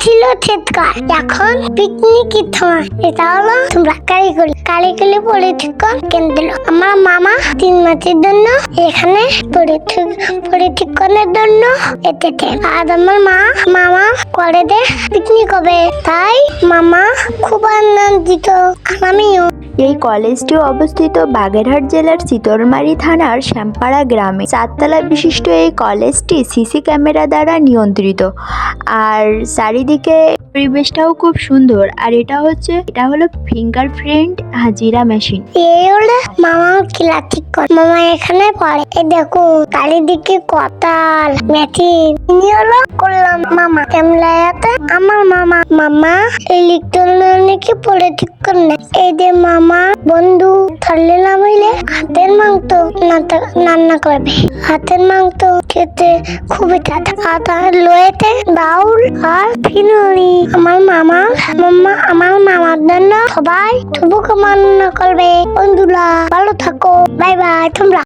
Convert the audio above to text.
ছিল থেতকার এখন পিকনিক সময় এটা হলো তোমরা কারিগরি। কারিগরি পরিঠিকন কেন্দ্র। আমার মামা তিন মাসের জন্য এখানে পরিঠিকনের জন্য এসেছে। আর আমার মা, মামা করে দে পিকনিক হবে। তাই মামা খুব আনন্দিত। আমিও এই কলেজটি অবস্থিত বাগেরহাট জেলার চিতরমারি থানার শ্যামপাড়া গ্রামে। চারতলা বিশিষ্ট এই কলেজটি সিসি ক্যামেরা দ্বারা নিয়ন্ত্রিত। আর চারিদিকে পরিবেশটাও খুব সুন্দর। আর এটা হচ্ছে, এটা হলো ফিঙ্গারপ্রিন্ট হাজিরা মেশিন মামা খেলা ঠিক করে মামা এখানে পড়ে। এই দেখো চারিদিকে কতাল মেথিন ইনি হলো করলাম মামা। ক্যামেরাতে আমার মামা। মামা ইলেকট্রনিকে করে এই যে মামা, বন্ধু থাকলে নামাইলে হাতের মাংস রান্না করবে। হাতের মাংস খেতে খুবই ঠাটা লোয়েতে বাউল আর ফিনুরি আমার মামা মামা, আমার মামার জন্য সবাই শুভকামনা করবে। বন্ধুরা, ভালো থাকো। বাই বাই, তোমরা।